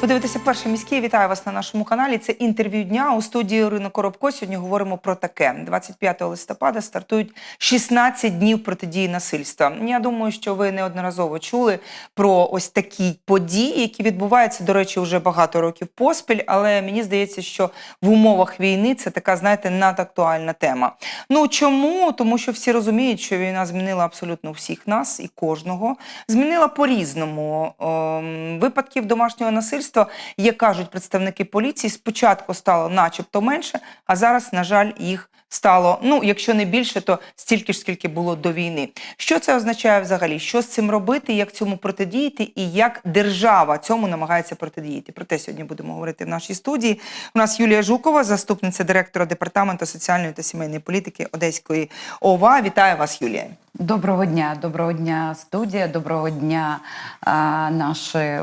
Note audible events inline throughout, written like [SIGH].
Ви дивитеся перший міський. Вітаю вас на нашому каналі. Це інтерв'ю дня у студії Ірина Коробко. Сьогодні говоримо про таке. 25 листопада стартують 16 днів протидії насильства. Я думаю, що ви неодноразово чули про ось такі події, які відбуваються, до речі, вже багато років поспіль. Але мені здається, що в умовах війни це така, знаєте, надактуальна тема. Ну чому? Тому що всі розуміють, що війна змінила абсолютно всіх нас і кожного. Змінила по-різному Ем, випадків домашнього насильства, як кажуть представники поліції, спочатку стало начебто менше, а зараз, на жаль, їх стало, ну, якщо не більше, то стільки ж, скільки було до війни. Що це означає взагалі? Що з цим робити, як цьому протидіяти, і як держава цьому намагається протидіяти? Про те сьогодні будемо говорити в нашій студії. У нас Юлія Жукова, заступниця директора департаменту соціальної та сімейної політики Одеської ОВА. Вітаю вас, Юлія. Доброго дня, доброго дня, студія, доброго дня, а, наші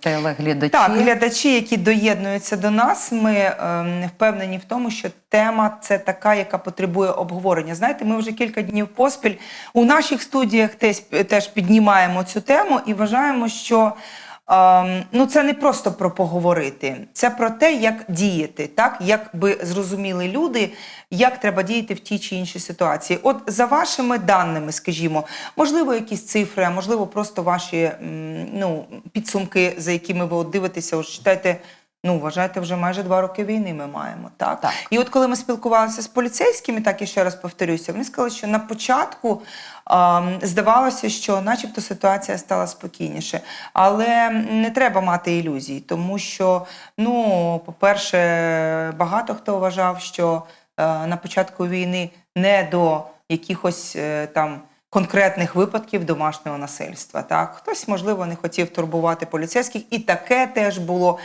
телеглядачі. Так, глядачі, які доєднуються до нас, ми е, впевнені в тому, що тема це така, яка потребує обговорення. Знаєте, ми вже кілька днів поспіль у наших студіях теж, теж піднімаємо цю тему і вважаємо, що. Ем, ну, це не просто про поговорити, це про те, як діяти, так як би зрозуміли люди, як треба діяти в тій чи іншій ситуації. От за вашими даними, скажімо, можливо, якісь цифри, а можливо, просто ваші ну, підсумки, за якими ви от дивитеся, от читайте. Ну, вважайте, вже майже два роки війни ми маємо. Так? Так. І от коли ми спілкувалися з поліцейськими, так і ще раз повторюся, вони сказали, що на початку ем, здавалося, що начебто ситуація стала спокійніше. Але не треба мати ілюзій, тому що, ну, по-перше, багато хто вважав, що е, на початку війни не до якихось е, там. Конкретних випадків домашнього насильства. Так, хтось, можливо, не хотів турбувати поліцейських, і таке теж було.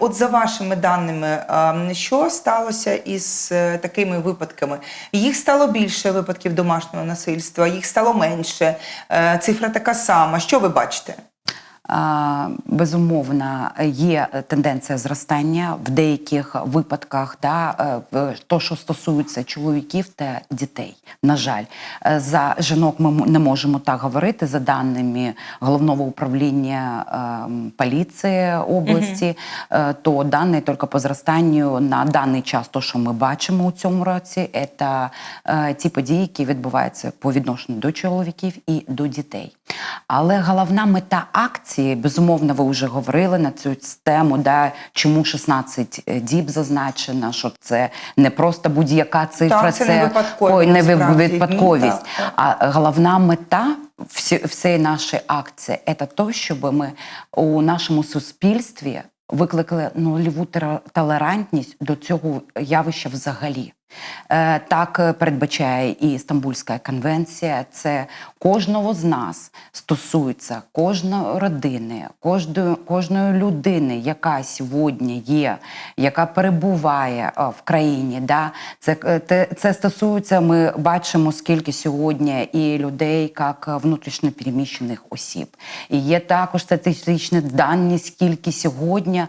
От за вашими даними, ем, що сталося із е, такими випадками? Їх стало більше випадків домашнього насильства, їх стало менше. Е, Цифра така сама. Що ви бачите? Безумовно, є тенденція зростання в деяких випадках, да, е, то, що стосується чоловіків та дітей. На жаль, Е, за жінок ми не можемо так говорити. За даними головного управління ем, поліції області, е, то дані тільки по зростанню на даний час, то, що ми бачимо у цьому році, це ті події, які відбуваються по відношенню до чоловіків і до дітей. Але головна мета акції, безумовно, ви вже говорили на цю тему, да, чому 16 діб зазначено, що це не просто будь-яка цифра, Так, це не випадковість, ой, не випадковість. дні, так, так. А головна мета всієї нашої акції це те, щоб ми у нашому суспільстві викликали нульову толерантність до цього явища взагалі. Е, Так е, передбачає і Стамбульська конвенція. Це кожного з нас стосується кожної родини, кожної, кожної людини, яка сьогодні є, яка перебуває е, в країні. Да? Це, е, те- це стосується, ми бачимо, скільки сьогодні і людей, як внутрішньо переміщених осіб. І є також статистичні дані, скільки сьогодні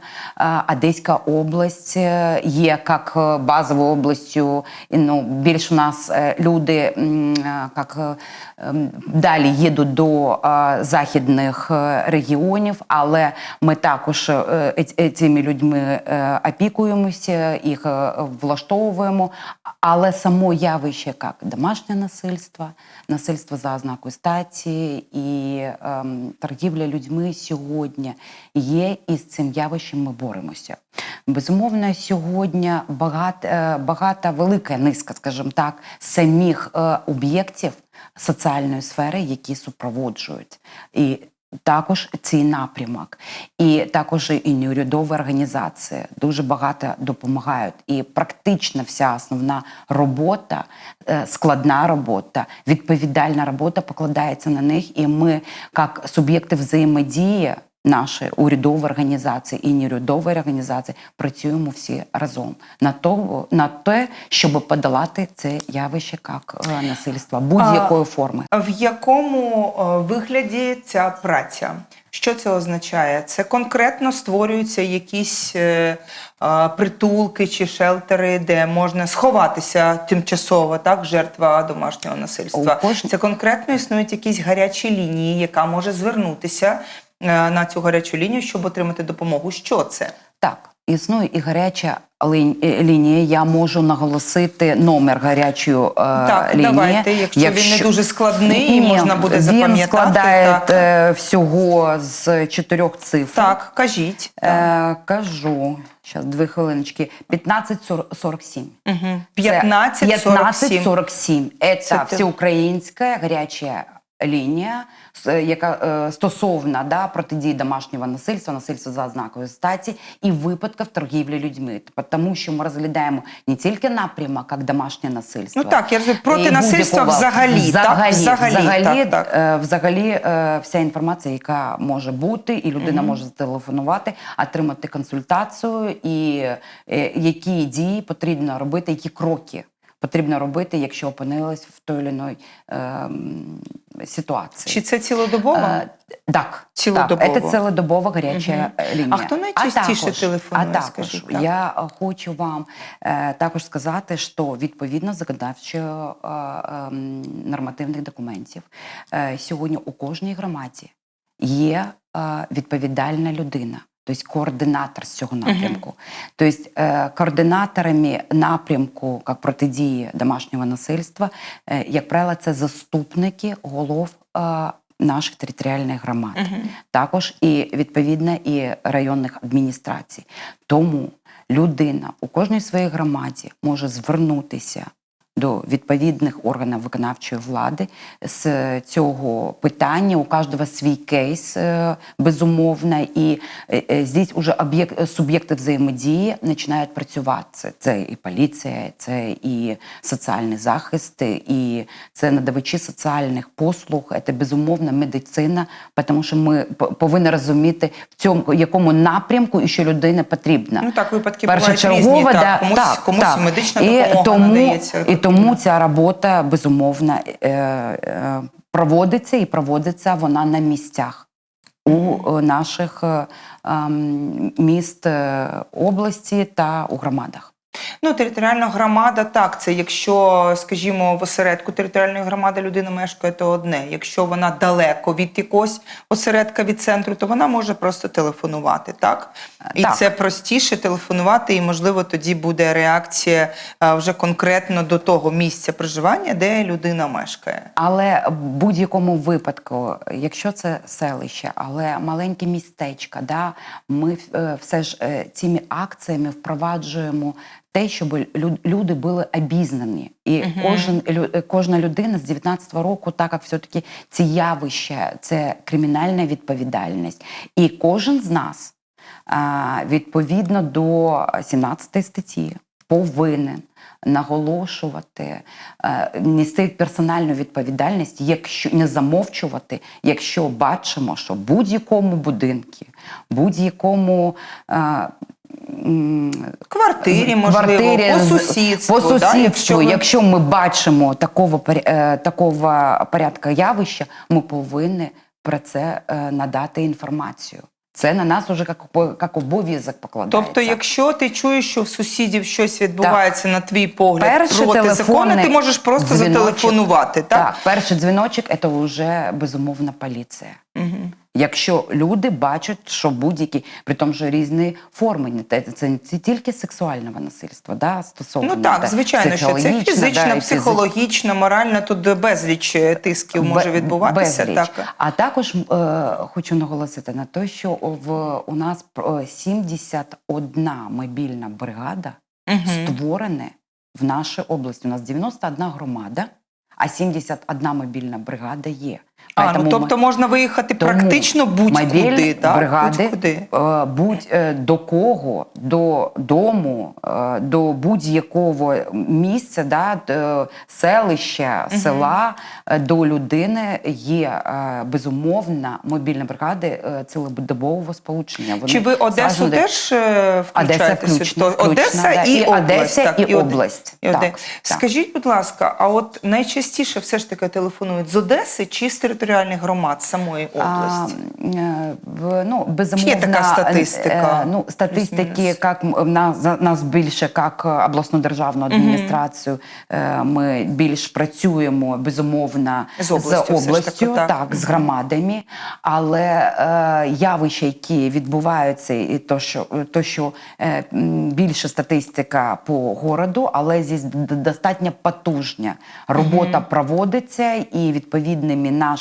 Одеська область є як базовою областю. І, ну, більш у нас е, люди е, як, е, далі їдуть до західних регіонів, але ми також цими людьми опікуємося, їх влаштовуємо. Але само явище як домашнє насильство, насильство за ознакою статі і ем, торгівля людьми сьогодні є, і з цим явищем ми боремося. Безумовно, сьогодні багато, багата велика низка, скажімо так, самих е, об'єктів соціальної сфери, які супроводжують. І також цей напрямок, і також і неурядові організації дуже багато допомагають. І практично вся основна робота, е, складна робота, відповідальна робота покладається на них. І ми, як суб'єкти взаємодії, наші урядові організації і неурядові організації працюємо всі разом на то на те, щоб подолати це явище як е, насильства будь-якої форми. В якому е, вигляді ця праця? Що це означає? Це конкретно створюються якісь е, е, притулки чи шелтери, де можна сховатися тимчасово, так, жертва домашнього насильства. У кожн- Це конкретно існують якісь гарячі лінії, яка може звернутися на цю гарячу лінію, щоб отримати допомогу. Що це? Так, існує і гаряча е, лінія. Я можу наголосити номер гарячої е, Так, лінії. давайте, якщо він не дуже складний, і можна буде він запам'ятати, складає так. е, всього з чотирьох цифр. Так, кажіть. Е, кажу, зараз дві хвилиночки. 1547. Угу. 1547. 1547. Це всеукраїнська гаряча лінія, яка е, стосовна да, протидії домашнього насильства, насильства за ознакою статі і випадків торгівлі людьми. Тому що ми розглядаємо не тільки напрямок, як домашнє насильство. Ну так, я розумію, проти насильства взагалі, так? взагалі, Взагалі, взагалі, так, так. е, взагалі е, вся інформація, яка може бути, і людина може зателефонувати, отримати консультацію, і е, які дії потрібно робити, які кроки потрібно робити, якщо опинилась в той чи іншій е, м, ситуації. Чи це цілодобово? Е, так, Цілодобово. Так, це цілодобова гаряча е, лінія. А хто найчастіше також- телефонує, А також скажіть, так? я е, хочу вам е, також сказати, що відповідно законодавчо е, ем, нормативних документів е, сьогодні у кожній громаді є е, відповідальна людина. Тобто координатор з цього напрямку. Тобто е, координаторами напрямку як протидії домашнього насильства, е, як правило, це заступники голов е, наших територіальних громад також і відповідно і районних адміністрацій. Тому людина у кожній своїй громаді може звернутися до відповідних органів виконавчої влади з цього питання. У кожного свій кейс, е, безумовно, і е, е, здесь уже суб'єкти взаємодії починають працювати. Це, і поліція, це і соціальний захист, і це надавачі соціальних послуг, це безумовно медицина, тому що ми повинні розуміти в цьому якому напрямку і що людині потрібна. Ну так, випадки бувають різні. Так, да, комусь, так, комусь так. медична і тому, надається. І тому ця робота безумовно е, е, проводиться і проводиться вона на місцях у е, наших ем, міст області та у громадах. Ну, територіальна громада, так, це якщо, скажімо, в осередку територіальної громади людина мешкає, то одне. Якщо вона далеко від якогось осередка від центру, то вона може просто телефонувати, так? І Так. це простіше телефонувати, і, можливо, тоді буде реакція вже конкретно до того місця проживання, де людина мешкає. Але в будь-якому випадку, якщо це селище, але маленьке містечко, да, ми е, все ж е, цими акціями впроваджуємо те, щоб люди були обізнані. І кожен, лю- е, кожна людина з 19-го року, так як все-таки ці явища, це кримінальна відповідальність. І кожен з нас, відповідно до 17 статті, повинен наголошувати, нести персональну відповідальність, якщо не замовчувати, якщо бачимо, що в будь-якому будинку, будь-якому Квартирі, можливо, квартирі, по сусідству. по да, якщо ви- якщо ми бачимо такого, е, такого порядка явища, ми повинні про це е, надати інформацію. Це на нас уже як, як обов'язок покладається. Тобто, якщо ти чуєш, що в сусідів щось відбувається на твій погляд Перший проти закону, ти можеш просто дзвіночок. зателефонувати, так? Так, перший дзвіночок це вже безумовна поліція. Угу. Якщо люди бачать, що будь-які, при тому, що різні форми, те- це не тільки сексуального насильства, да, стосовно Ну так, звичайно, що це фізично, да, психологічно, морально, тут безліч е, тисків може відбуватися. безліч. Так. А також е, хочу наголосити на те, що в у нас е, 71 мобільна бригада Угу. створена в нашій області. У нас 91 громада, а 71 мобільна бригада є. А, ну, тобто можна виїхати Тому практично будь-куди, бригади, е, будь е, до кого, до дому, е, до будь-якого місця, да, д- селища, села, е, до людини є безумовна мобільна бригада цілодобового сполучення. Вони Чи ви Одесу зразу теж включаєте? включно, включно, Одеса да, і, і область. Одеса, так, і область. і Так, так. Скажіть, будь ласка, а от найчастіше все ж таки телефонують з Одеси чи з територіальних громад самої області? А, е, в- ну, безумовно, Чи є така статистика? е, Ну, статистики, як нас, нас більше, як е, обласну державну адміністрацію, е, ми більш працюємо безумовно З областю все ж таки, так. так, з громадами, але е, явища, які відбуваються, і то, що, то, що е, більше статистика по городу, але здесь достатньо потужня робота проводиться, і відповідними нашими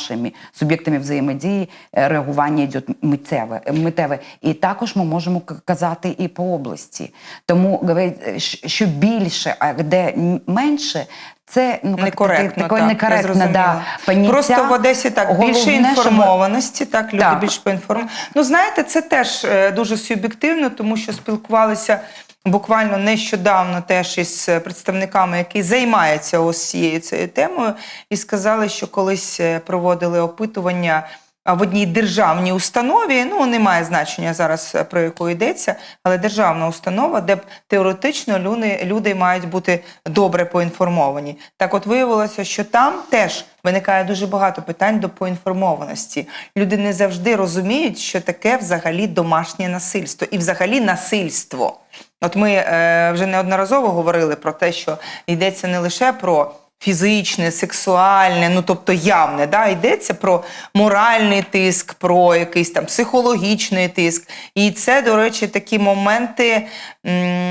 суб'єктами взаємодії е, реагування йде миттєве, миттєве. І також ми можемо казати і по області. Тому е, що більше, а де менше. Це ну Некоректно, так, некоректно, да, поняття. Просто в Одесі так більше Головне, щоб- інформованості, так люди Так. більш поінформовані. Ну знаєте, це теж е, дуже суб'єктивно, тому що спілкувалися буквально нещодавно теж із представниками, які займаються ось цією цією темою, і сказали, що колись е, проводили опитування. В одній державній установі, ну немає значення зараз е, про яку йдеться, але державна установа, де б теоретично люди, люди мають бути добре поінформовані. Так, от виявилося, що там теж виникає дуже багато питань до поінформованості. Люди не завжди розуміють, що таке взагалі домашнє насильство і взагалі насильство. От ми е, вже неодноразово говорили про те, що йдеться не лише про фізичне, сексуальне, ну тобто явне, да, йдеться про моральний тиск, про якийсь там психологічний тиск. І це, до речі, такі моменти,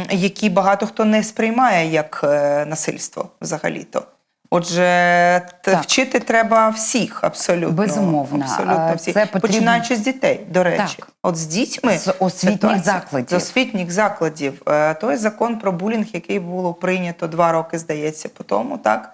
які багато хто не сприймає як е, насильство взагалі-то. Отже, Так. вчити треба всіх абсолютно. Безумовно. Абсолютно всіх. це потрібно- Починаючи з дітей, до речі. Так. От з дітьми З освітніх ситуація- закладів. З освітніх закладів. Е, Той закон про булінг, який було прийнято два роки, здається, по тому, так?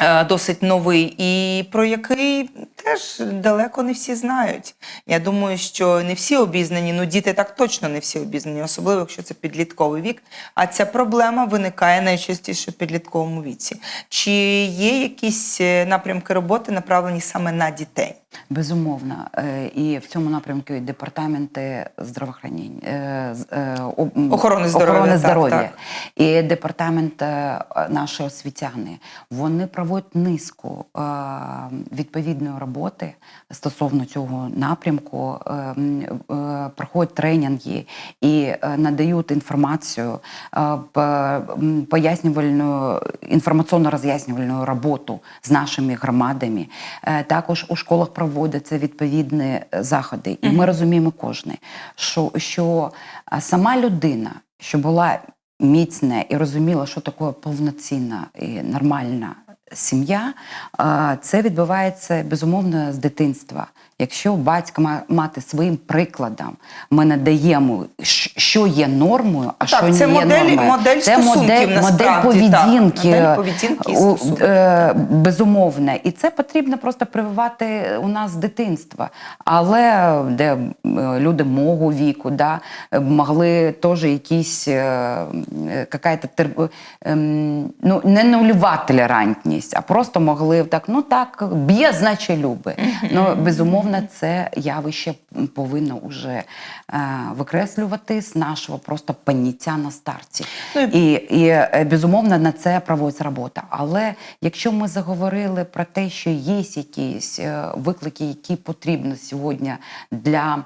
Е, Досить новий, і про який теж далеко не всі знають. Я думаю, що не всі обізнані, ну діти так точно не всі обізнані, особливо якщо це підлітковий вік. А ця проблема виникає найчастіше в підлітковому віці. Чи є якісь е, напрямки роботи, направлені саме на дітей? Безумовно. Е, І в цьому напрямку і департаменти здравоохранення, е, Охорони здоров'я, охорони так, здоров'я так. і департамент наші освітяни. Вони проводять низку відповідної роботи стосовно цього напрямку, е, м, е, проходять тренінги і е, надають інформацію, е, пояснювальну інформаційно-роз'яснювальну роботу з нашими громадами. Також у школах проводяться відповідні заходи. І ми розуміємо кожне, що, що сама людина, що була міцна і розуміла, що таке повноцінна і нормальна сім'я, це відбувається безумовно з дитинства. Якщо батько мати своїм прикладом, ми надаємо, що є нормою, а Так, що це не є модель- нормою. модель це модель, модель насправді, так. поведінки, Модель поведінки у- е, безумовно. І це потрібно просто прививати у нас з дитинства. Але де е, люди мого віку, да, е, могли теж якісь е, е, какая-то тер- ем, ну, не нульова толерантність, а просто могли так, ну так, б'є, значить любить. Ну, безумовно, це явище повинно вже е, викреслювати з нашого просто поняття на старті. Ну, і- І, е, безумовно на це проводиться робота. Але якщо ми заговорили про те, що є якісь е, виклики, які потрібні сьогодні для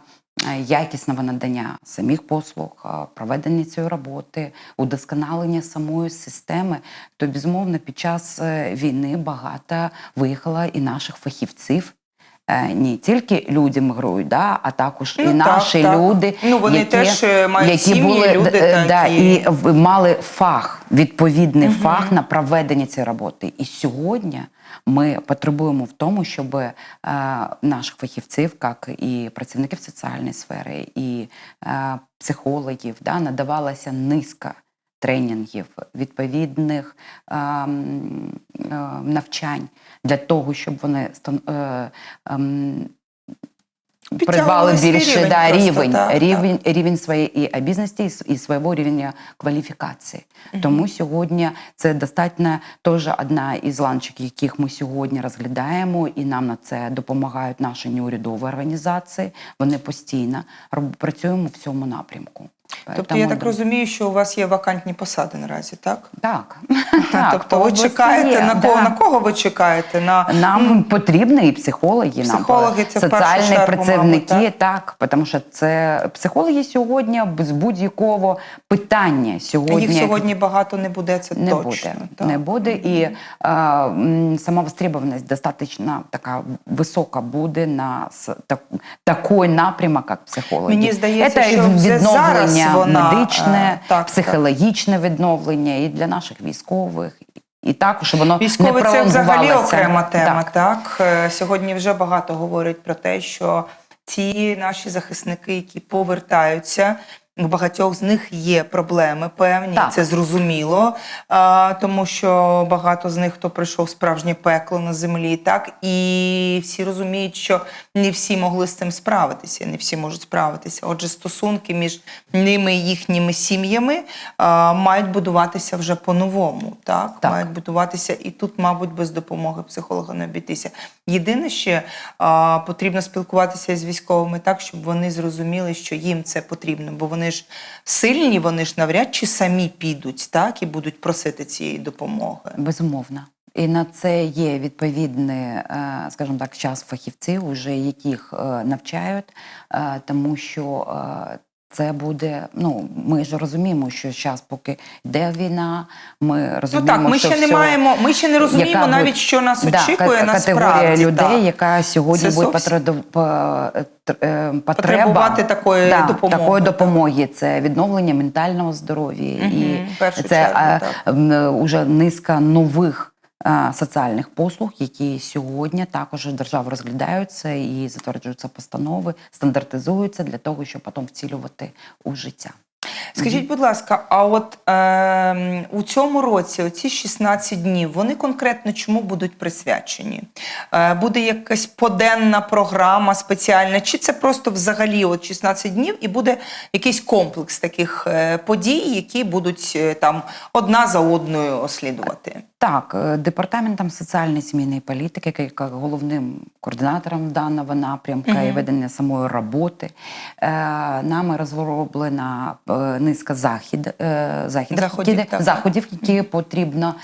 е, якісного надання самих послуг, проведення цієї роботи, удосконалення самої системи, то безумовно під час війни багато виїхало і наших фахівців. Е, Не тільки люди мигрують, да, а також Ну, і так, наші так. люди, Ну, вони теж, е, мають сім'ї, були люди д- такі. да, і мали фах, відповідний фах на проведення цієї роботи. І сьогодні ми потребуємо в тому, щоб е, наших фахівців, як і працівників соціальної сфери, і е, психологів, да, надавалася низка тренінгів, відповідних е, е, навчань для того, щоб вони е, ем, придбали більше рівень да, просто, рівень, так, рівень, рівень своєї і обізності, і свого рівня кваліфікації. Тому сьогодні це достатньо теж одна із ланчик, яких ми сьогодні розглядаємо, і нам на це допомагають наші неурядові організації. Вони постійно працюємо в цьому напрямку. Тобто Тому я так розумію, що у вас є вакантні посади наразі, так? Так. [LAUGHS] так тобто ви чекаєте є, на кого да. на кого ви чекаєте? На Нам потрібні і психологи, Психологи нам це соціальні працівники, мабуть, так? тому що це психологи сьогодні без будь-якого питання сьогодні. їх сьогодні багато не буде. Це не точно. буде, так. не буде. І е, востребованность достаточно така висока буде на так, такий напрямок, як психологи. Мені здається, Це що вже зараз відновлення вона, медичне, е, так, психологічне відновлення і для наших військових. І також щоб воно Військові не це взагалі окрема тема. Так. Так. Е, сьогодні вже багато говорять про те, що ці наші захисники, які повертаються. У багатьох з них є проблеми певні, Так. це зрозуміло, а, тому що багато з них хто пройшов справжнє пекло на землі, так і всі розуміють, що не всі могли з цим справитися, не всі можуть справитися. Отже, стосунки між ними і їхніми сім'ями а, мають будуватися вже по-новому. Так? Так. мають будуватися, і тут, мабуть, без допомоги психолога не обійтися. Єдине ще а, потрібно спілкуватися з військовими так, щоб вони зрозуміли, що їм це потрібно, бо вони ж сильні, вони ж навряд чи самі підуть, так і будуть просити цієї допомоги. Безумовно. І на це є відповідні, е, скажімо так, час фахівців, уже яких е, навчають, е, тому що це буде. Ну ми ж розуміємо, що зараз, поки йде війна, ми Ну розуміємо, так, ми що ще не маємо, ми ще не розуміємо навіть, буде- що нас Да, очікує насправді. категорія людей, так. яка сьогодні Це буде е, потреба Потребувати такої да, допомоги, Такої так. допомоги. Це відновлення ментального здоров'я Мгм, і це чергу, е, м, уже низка нових. Е, Соціальних послуг, які сьогодні також держава розглядаються і затверджуються постанови, стандартизуються для того, щоб потім вцілювати у життя. Скажіть, будь ласка, а от е, у цьому році оці 16 днів, вони конкретно чому будуть присвячені? Е, буде якась поденна програма спеціальна, чи це просто взагалі от 16 днів і буде якийсь комплекс таких е, подій, які будуть е, там одна за одною ослідувати? Так, е, департаментом соціальної сімейної політики, як головним координатором даного напрямка і ведення самої роботи, е, нами розроблена е, низка захід, е, заходів, які, так. заходів, які потрібно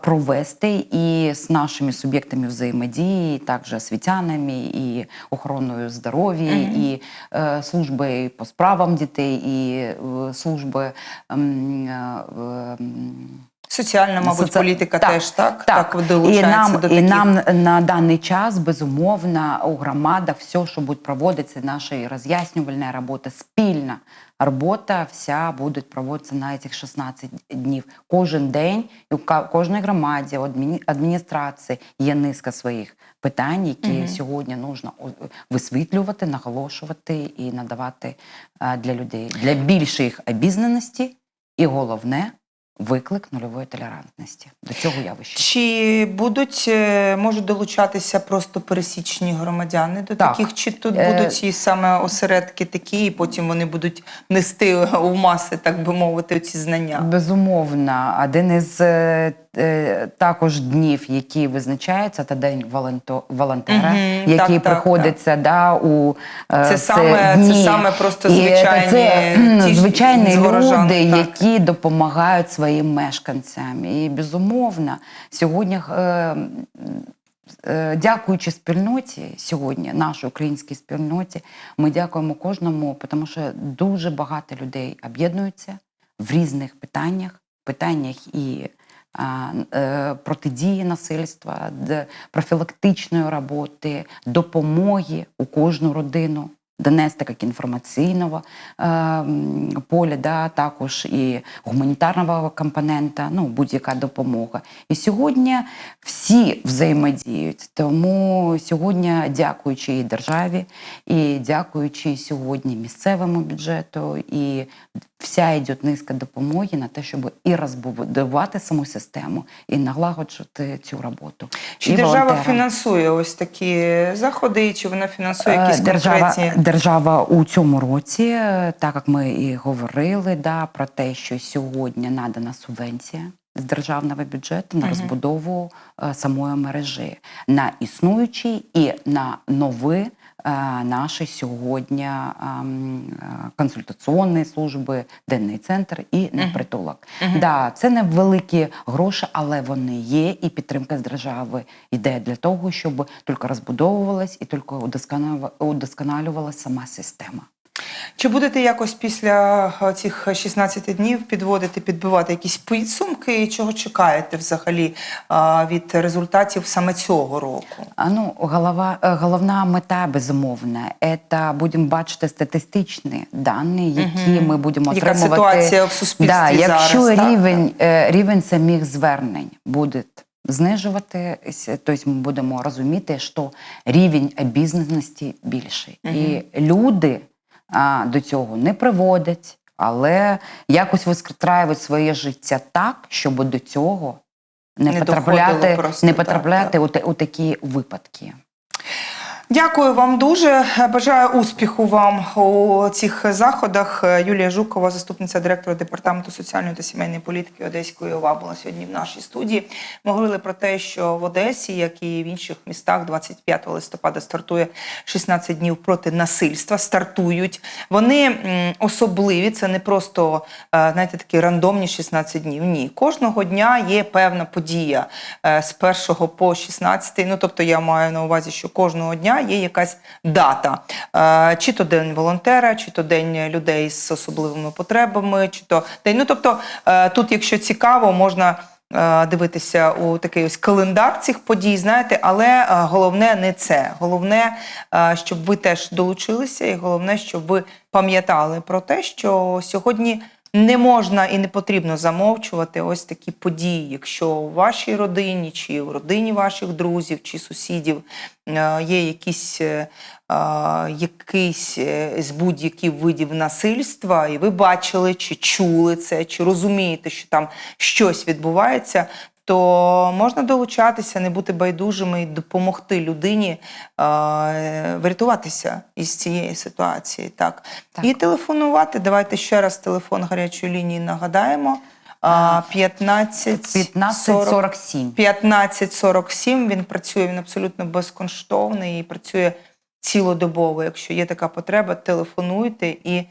провести і з нашими суб'єктами взаємодії, також освітянами, і охороною здоров'я, Мгм. і е, служби по справам дітей, і е, служби. ем, е, ем, Соціальна, мабуть, Соці- політика так, теж так, так. І долучається нам, до і нам на даний час, безумовно, у громадах все, що буде проводитися, наша роз'яснювальна робота, спільна робота, вся буде проводитися на цих 16 днів. Кожен день і у кожній громаді, адміністрації є низка своїх питань, які Мгм. сьогодні нужно висвітлювати, наголошувати і надавати е, для людей для більшої їх обізнаності, і головне виклик нульової толерантності до цього явища. Чи будуть е, можуть долучатися просто пересічні громадяни до Так. таких, чи тут Е, будуть і саме осередки такі, і потім вони будуть нести у маси, так би мовити, ці знання? Безумовно, один із е, також днів, які визначаються, це день волонтера, Мгм, який так, так, приходиться Да, у е, Це в саме- це саме просто І звичайні це, ті звичайні люди, так. які допомагають своїм мешканцям. І безумовно, сьогодні. Е, е, Дякуючи спільноті сьогодні, нашій українській спільноті, ми дякуємо кожному, тому що дуже багато людей об'єднуються в різних питаннях, питаннях і е, протидії насильства, профілактичної роботи, допомоги у кожну родину. Донести як інформаційного е, поля, да, також і гуманітарного компонента, ну будь-яка допомога. І сьогодні всі взаємодіють. Тому сьогодні, дякуючи і державі, і дякуючи сьогодні місцевому бюджету, і вся йде низка допомоги на те, щоб і розбудувати саму систему, і налагоджувати цю роботу. Чи І держава волонтерам. фінансує ось такі заходи, чи вона фінансує Е, якісь держава, конкретні? держава у цьому році, е, так як ми і говорили, да, про те, що сьогодні надана субвенція з державного бюджету на розбудову е, самої мережі на існуючі і на нові наші сьогодні ем, е, консультаційні служби, денний центр і непритулок. Да, це не великі гроші, але вони є, і підтримка з держави йде для того, щоб тільки розбудовувалась і тільки удосконалюва- удосконалювалася сама система. Чи будете якось після е, цих 16 днів підводити, підбивати якісь підсумки? І чого чекаєте взагалі е, від результатів саме цього року? А, Ну, голова, е, головна мета, безумовно, це будемо бачити статистичні дані, які ми будемо Яка отримувати. ситуація в суспільстві да, якщо зараз, так? рівень, е, рівень самих звернень буде знижуватися, тобто ми будемо розуміти, що рівень обізнаності більший. І люди до цього не приводять, але якось вистраюють своє життя так, щоб до цього не, Не потрапляти, просто, не так, так. у, у такі випадки. Дякую вам дуже. Бажаю успіху вам у цих заходах. Юлія Жукова, заступниця директора департаменту соціальної та сімейної політики Одеської ОВА, була сьогодні в нашій студії. Ми говорили про те, що в Одесі, як і в інших містах, 25 листопада стартує 16 днів проти насильства. Стартують вони особливі. Це не просто е, знаєте, такі рандомні 16 днів. Ні, кожного дня є певна подія е, з 1 по 16. Ну тобто я маю на увазі, що кожного дня є якась дата. Е, Чи то день волонтера, чи то день людей з особливими потребами, чи то день. Ну тобто е, тут, якщо цікаво, можна. е, Дивитися у такий ось календар цих подій, знаєте, але головне не це. Головне, щоб ви теж долучилися, і головне, щоб ви пам'ятали про те, що сьогодні не можна і не потрібно замовчувати ось такі події, якщо у вашій родині, чи в родині ваших друзів, чи сусідів е, є якісь, е, якийсь е, з будь-яких видів насильства, і ви бачили, чи чули це, чи розумієте, що там щось відбувається. То можна долучатися, не бути байдужими і допомогти людині е, врятуватися із цієї ситуації. Так. Так. І телефонувати. Давайте ще раз телефон гарячої лінії нагадаємо. А, 15 1547. 1547. Він працює, він абсолютно безкоштовний і працює цілодобово. Якщо є така потреба, телефонуйте і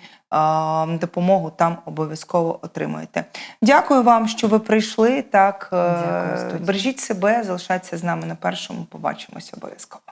допомогу там обов'язково отримуєте. Дякую вам, що ви прийшли. Так, е, Дякую, бережіть себе, залишайтеся з нами на першому. Побачимось обов'язково.